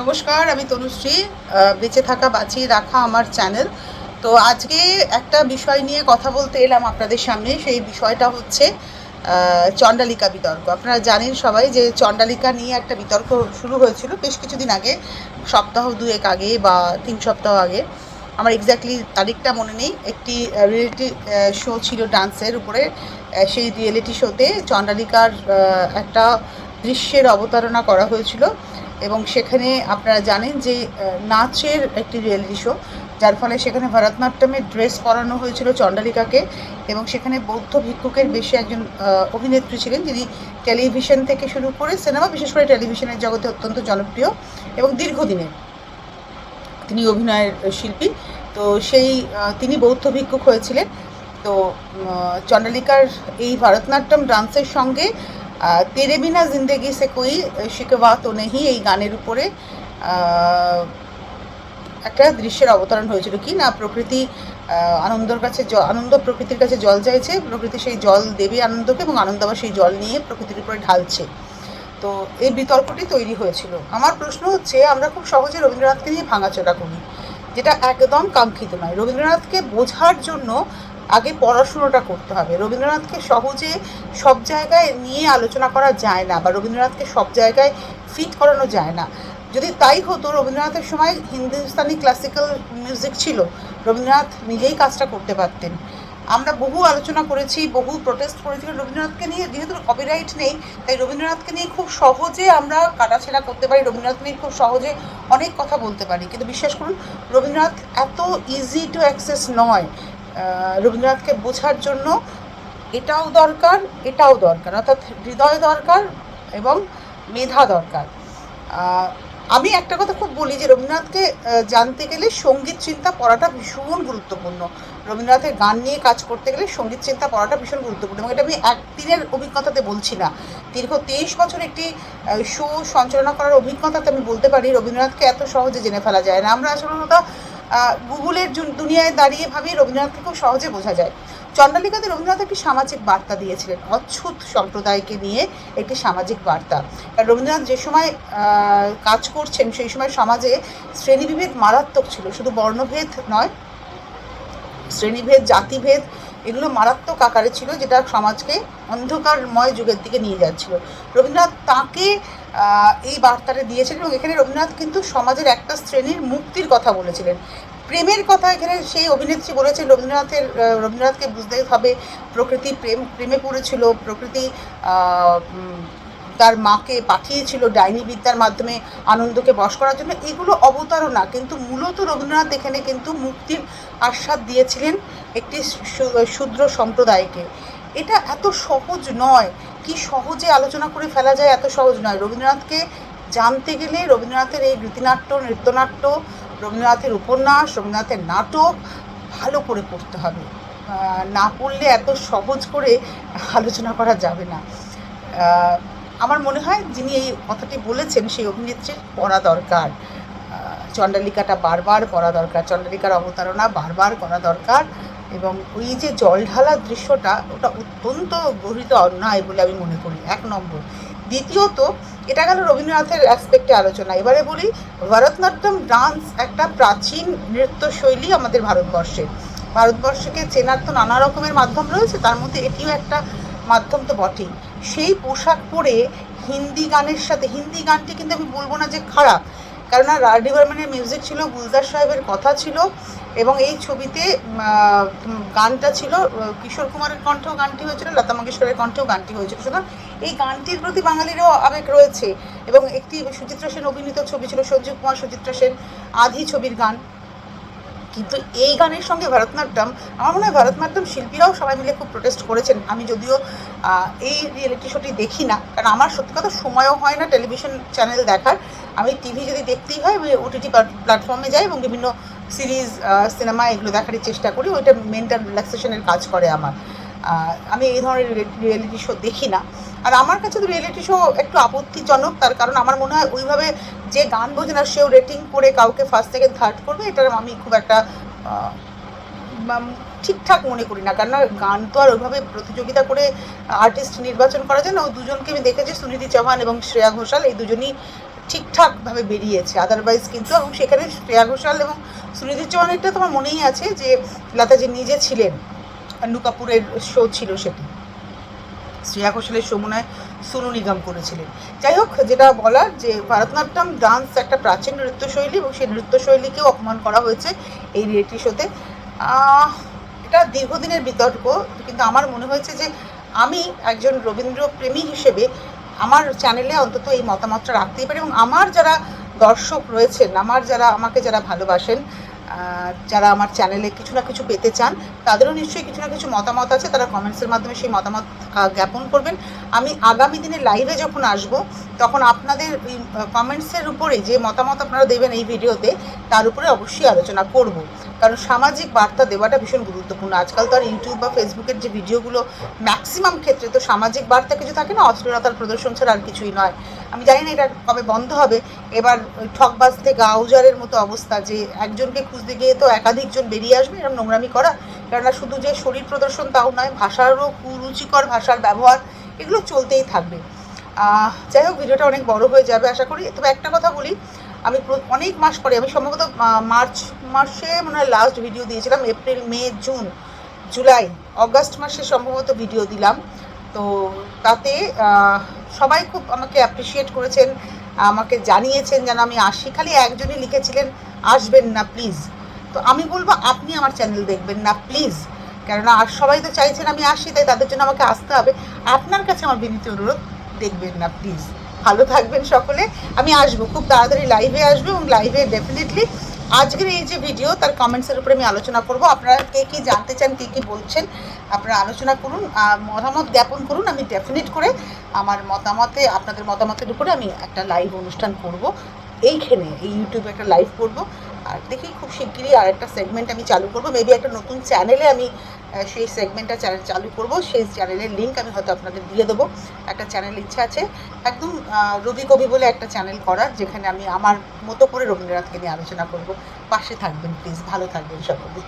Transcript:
নমস্কার, আমি তনুশ্রী বেঁচে থাকা, বাঁচিয়ে রাখা আমার চ্যানেল। তো আজকে একটা বিষয় নিয়ে কথা বলতে এলাম আপনাদের সামনে, সেই বিষয়টা হচ্ছে চণ্ডালিকা বিতর্ক। আপনারা জানেন সবাই যে চণ্ডালিকা নিয়ে একটা বিতর্ক শুরু হয়েছিল বেশ কিছুদিন আগে, সপ্তাহ দুয়েক আগে বা তিন সপ্তাহ আগে। আমার এক্স্যাক্টলি তারিখটা মনে নেই। একটি রিয়েলিটি শো ছিল ডান্সের উপরে সেই রিয়েলিটি শোতে চণ্ডালিকার একটা দৃশ্যের অবতারণা করা হয়েছিল। এবং সেখানে আপনারা জানেন যে নাচের একটি রিয়েলিটি শো যার ফলে সেখানে ভরতনাট্যমের ড্রেস পরানো হয়েছিল চণ্ডালিকাকে এবং সেখানে বৌদ্ধ ভিক্ষুকের বেশি একজন অভিনেত্রী ছিলেন যিনি টেলিভিশন থেকে শুরু করে সিনেমা বিশেষ করে টেলিভিশনের জগতে অত্যন্ত জনপ্রিয় এবং দীর্ঘদিনের তিনি অভিনয়ের শিল্পী। তো সেই তিনি বৌদ্ধ ভিক্ষুক হয়েছিলেন। তো চণ্ডালিকার এই ভারতনাট্যম ডান্সের সঙ্গে তেরে বিনা জিন্দেগি সে কই শিকবা তো নেহি এই গানের উপরে। একটা দৃশ্যের অবতরণ হয়েছিল কি না, প্রকৃতি আনন্দর কাছে আনন্দ প্রকৃতির কাছে জল চাইছে, প্রকৃতি সেই জল দেবে আনন্দকে এবং আনন্দ আবার সেই জল নিয়ে প্রকৃতির উপরে ঢালছে। তো এই বিতর্কটি তৈরি হয়েছিল। আমার প্রশ্ন হচ্ছে, আমরা খুব সহজে রবীন্দ্রনাথকে নিয়ে ভাঙাচোরা করি, যেটা একদম কাঙ্ক্ষিত নয়। রবীন্দ্রনাথকে বোঝার জন্য আগে পড়াশুনোটা করতে হবে। রবীন্দ্রনাথকে সহজে সব জায়গায় নিয়ে আলোচনা করা যায় না বা রবীন্দ্রনাথকে সব জায়গায় ফিট করানো যায় না। যদি তাই হতো, রবীন্দ্রনাথের সময় হিন্দুস্তানি ক্লাসিক্যাল মিউজিক ছিল, রবীন্দ্রনাথ নিজেই কাজটা করতে পারতেন। আমরা বহু আলোচনা করেছি, বহু প্রোটেস্ট করেছি রবীন্দ্রনাথকে নিয়ে যেহেতু কপিরাইট নেই, তাই রবীন্দ্রনাথকে নিয়ে খুব সহজে আমরা কাটাছেড়া করতে পারি রবীন্দ্রনাথ নিয়ে খুব সহজে অনেক কথা বলতে পারি। কিন্তু বিশ্বাস করুন, রবীন্দ্রনাথ এত ইজি টু অ্যাক্সেস নয় রবীন্দ্রনাথকে বোঝার জন্য এটাও দরকার এটাও দরকার, অর্থাৎ হৃদয় দরকার এবং মেধা দরকার। আমি একটা কথা খুব বলি যে রবীন্দ্রনাথকে জানতে গেলে সংগীত চিন্তা পড়াটা ভীষণ গুরুত্বপূর্ণ। রবীন্দ্রনাথের গান নিয়ে কাজ করতে গেলে সংগীত চিন্তা পড়াটা ভীষণ গুরুত্বপূর্ণ এবং এটা আমি একদিনের অভিজ্ঞতাতে বলছি না। দীর্ঘ তেইশ বছর একটি শো সঞ্চালনা করার অভিজ্ঞতাতে আমি বলতে পারি, রবীন্দ্রনাথকে এত সহজে জেনে ফেলা যায় না। আমরা আসলে গুগলের দুনিয়ায় দাঁড়িয়ে ভাবি রবীন্দ্রনাথকে খুব সহজে বোঝা যায়। চণ্ডালিকাতে রবীন্দ্রনাথ একটি সামাজিক বার্তা দিয়েছিলেন অচ্ছুত সম্প্রদায়কে নিয়ে একটি সামাজিক বার্তা। রবীন্দ্রনাথ যে সময় কাজ করছেন, সেই সময় সমাজে শ্রেণীবিভেদ মারাত্মক ছিল। শুধু বর্ণভেদ নয়, শ্রেণীভেদ, জাতিভেদ, এগুলো মারাত্মক আকারে ছিল, যেটা সমাজকে অন্ধকারময় যুগের দিকে নিয়ে যাচ্ছিল। রবীন্দ্রনাথ তাকে এই বার্তাটা দিয়েছিলেন এবং এখানে রবীন্দ্রনাথ কিন্তু সমাজের একটা শ্রেণির মুক্তির কথা বলেছিলেন। প্রেমের কথা এখানে সেই অভিনেত্রী বলেছে রবীন্দ্রনাথের রবীন্দ্রনাথকে বুঝতে হবে প্রকৃতি প্রেম, প্রেমে পড়েছিল, প্রকৃতি তার মাকে পাঠিয়েছিল ডাইনি বিদ্যার মাধ্যমে আনন্দকে বশ করার জন্য। এগুলো অবতারণা, কিন্তু মূলত রবীন্দ্রনাথ এখানে কিন্তু মুক্তির আস্বাদ দিয়েছিলেন একটি শূদ্র সম্প্রদায়কে। এটা এত সহজ নয় কি সহজে আলোচনা করে ফেলা যায় এত সহজ নয়। রবীন্দ্রনাথকে জানতে গেলে রবীন্দ্রনাথের এই গীতিনাট্য নৃত্যনাট্য, রবীন্দ্রনাথের উপন্যাস, রবীন্দ্রনাথের নাটক ভালো করে পড়তে হবে। না পড়লে এত সহজ করে আলোচনা করা যাবে না। আমার মনে হয় যিনি এই কথাটি বলেছেন সেই অভিনেত্রীর পড়া দরকার। চণ্ডালিকাটা বারবার করা দরকার, চণ্ডালিকার অবতারণা বারবার করা দরকার এবং ওই যে জল ঢালার দৃশ্যটা, ওটা অত্যন্ত গহিত অন্যায় বলে আমি মনে করি, এক নম্বর। দ্বিতীয়ত, এটা গেল রবীন্দ্রনাথের অ্যাসপেক্টে আলোচনা। এবারে বলি, ভরতনাট্যম ডান্স একটা প্রাচীন নৃত্যশৈলী আমাদের ভারতবর্ষের ভারতবর্ষকে চেনার তো নানা রকমের মাধ্যম রয়েছে, তার মধ্যে এটিও একটা মাধ্যম তো বটেই। সেই পোশাক পরে হিন্দি গানের সাথে, হিন্দি গানটি কিন্তু আমি বলব না যে খারাপ, কেননা রাডি বর্মনের মিউজিক ছিল, গুলজার সাহেবের কথা ছিল এবং এই ছবিতে গানটা ছিল কিশোর কুমারের কণ্ঠেও গানটি হয়েছিল, লতা মঙ্গেশকরের কণ্ঠেও গানটি হয়েছিল। সুতরাং এই গানটির প্রতি বাঙালিরও আবেগ রয়েছে এবং একটি সুচিত্রা সেন অভিনীত ছবি ছিল, সঞ্জীব কুমার সুচিত্রা সেন আধি ছবির গান। কিন্তু এই গানের সঙ্গে ভরতনাট্যম, আমার মনে হয় ভারতনাট্যম শিল্পীরাও সবাই মিলে খুব প্রোটেস্ট করেছেন। আমি যদিও এই রিয়েলিটি শোটি দেখি না, কারণ আমার সত্যি কথা সময়ও হয় না টেলিভিশন চ্যানেল দেখার। আমি টিভি যদি দেখতেই হয়, আমি ওটিটি প্ল্যাটফর্মে যাই এবং বিভিন্ন সিরিজ সিনেমা এগুলো দেখারই চেষ্টা করি, ওইটা মেন্টাল রিল্যাক্সেশনের কাজ করে আমার। আমি এই ধরনের রিয়েলিটি শো দেখি না। আর আমার কাছে তো রিয়েলিটি শো একটু আপত্তিজনক, তার কারণ আমার মনে হয় ওইভাবে যে গান বোঝে না, সেও রেটিং করে কাউকে ফার্স্ট সেকেন্ড থার্ড করবে এটার আমি খুব একটা ঠিকঠাক মনে করি না। কেননা গান তো আর ওইভাবে প্রতিযোগিতা করে আর্টিস্ট নির্বাচন করা যায় না ওই দুজনকে আমি দেখেছি, সুনিধি চৌহান এবং শ্রেয়া ঘোষাল, এই দুজনই ঠিকঠাকভাবে বেরিয়েছে। আদারওয়াইজ কিন্তু এবং সেখানে শ্রেয়া ঘোষাল এবং সুনিধি চৌহানেরটা তোমার মনেই আছে যে লতাজি নিজে ছিলেন? আন্নু কাপুরের শো ছিল সেটি। শ্রেয়া ঘোষালের হয় সোনু নিগম করেছিলেন। যাই হোক, যেটা বলার যে ভারতনাট্যম ডান্স একটা প্রাচীন নৃত্যশৈলী এবং সেই নৃত্যশৈলীকেও অপমান করা হয়েছে এই রিয়েলিটি শোতে এটা দীর্ঘদিনের বিতর্ক, কিন্তু আমার মনে হয়েছে যে আমি একজন রবীন্দ্র প্রেমী হিসেবে আমার চ্যানেলে অন্তত এই মতামতটা রাখতেই পারি এবং আমার যারা দর্শক রয়েছেন, আমার যারা, আমাকে যারা ভালোবাসেন যারা আমার চ্যানেলে কিছু না কিছু পেতে চান তাদেরও নিশ্চয়ই কিছু না কিছু মতামত আছে, তারা কমেন্টসের মাধ্যমে সেই মতামত জ্ঞাপন করবেন। আমি আগামী দিনে লাইভে যখন আসব, তখন আপনাদের কমেন্টসের উপরে যে মতামত আপনারা দেবেন এই ভিডিওতে, তার উপরে অবশ্যই আলোচনা করব। কারণ সামাজিক বার্তা দেওয়াটা ভীষণ গুরুত্বপূর্ণ। আজকাল তো আর ইউটিউব বা ফেসবুকের যে ভিডিওগুলো ম্যাক্সিমাম ক্ষেত্রে তো সামাজিক বার্তা কিছু থাকে না, অশ্লীলতার প্রদর্শন ছাড়া আর কিছুই নয়। আমি জানি না এটা কবে বন্ধ হবে। এবার ঠকবাজ থেকে আউজারের মতো অবস্থা যে একজনকে খুঁজতে গিয়ে তো একাধিকজন বেরিয়ে আসবে এরকম নোংরামি করা কেননা শুধু যে শরীর প্রদর্শন তাও নয়, ভাষারও কুরুচিকর ভাষার ব্যবহার, এগুলো চলতেই থাকবে। যাই হোক, ভিডিওটা অনেক বড় হয়ে যাবে, আশা করি। তবে একটা কথা বলি, আমি অনেক মাস পরে, আমি সম্ভবত মার্চ মাসে মনে হয় লাস্ট ভিডিও দিয়েছিলাম, April, May, June, July, August মাসে সম্ভবত ভিডিও দিলাম। তো তাতে সবাই খুব আমাকে অ্যাপ্রিসিয়েট করেছেন, আমাকে জানিয়েছেন যেন আমি আসি। খালি একজনই লিখেছিলেন, আসবেন না প্লিজ তো আমি বলব, আপনি আমার চ্যানেল দেখবেন না প্লিজ কেননা আর সবাই তো চাইছেন আমি আসি, তাই তাদের জন্য আমাকে আসতে হবে। আপনার কাছে আমার বিনীত অনুরোধ, দেখবেন না প্লিজ ভালো থাকবেন সকলে। আমি আসব, খুব তাড়াতাড়ি লাইভে আসব এবং লাইভে ডেফিনেটলি আজকের এই যে ভিডিও তার কমেন্টসের উপরে আমি আলোচনা করব। আপনারা কে কী জানতে চান, কে কী বলছেন, আপনারা আলোচনা করুন মতামত জ্ঞাপন করুন। আমি ডেফিনেট করে আমার মতামতে, আপনাদের মতামতের উপরে আমি একটা লাইভ অনুষ্ঠান করব। এইখানে, এই ইউটিউবে একটা লাইভ করব। আর দেখি খুব শিগগিরই আর একটা সেগমেন্ট আমি চালু করব। মেবি একটা নতুন চ্যানেলে আমি সেই সেগমেন্টটা চ্যানেল চালু করব। সেই চ্যানেলের লিঙ্ক আমি হয়তো আপনাদের দিয়ে দেবো। একটা চ্যানেল ইচ্ছা আছে। একদম রবি কবি বলে একটা চ্যানেল করার, যেখানে আমি আমার মতো করে রবীন্দ্রনাথকে নিয়ে আলোচনা করব। পাশে থাকবেন প্লিজ ভালো থাকবেন সকলে।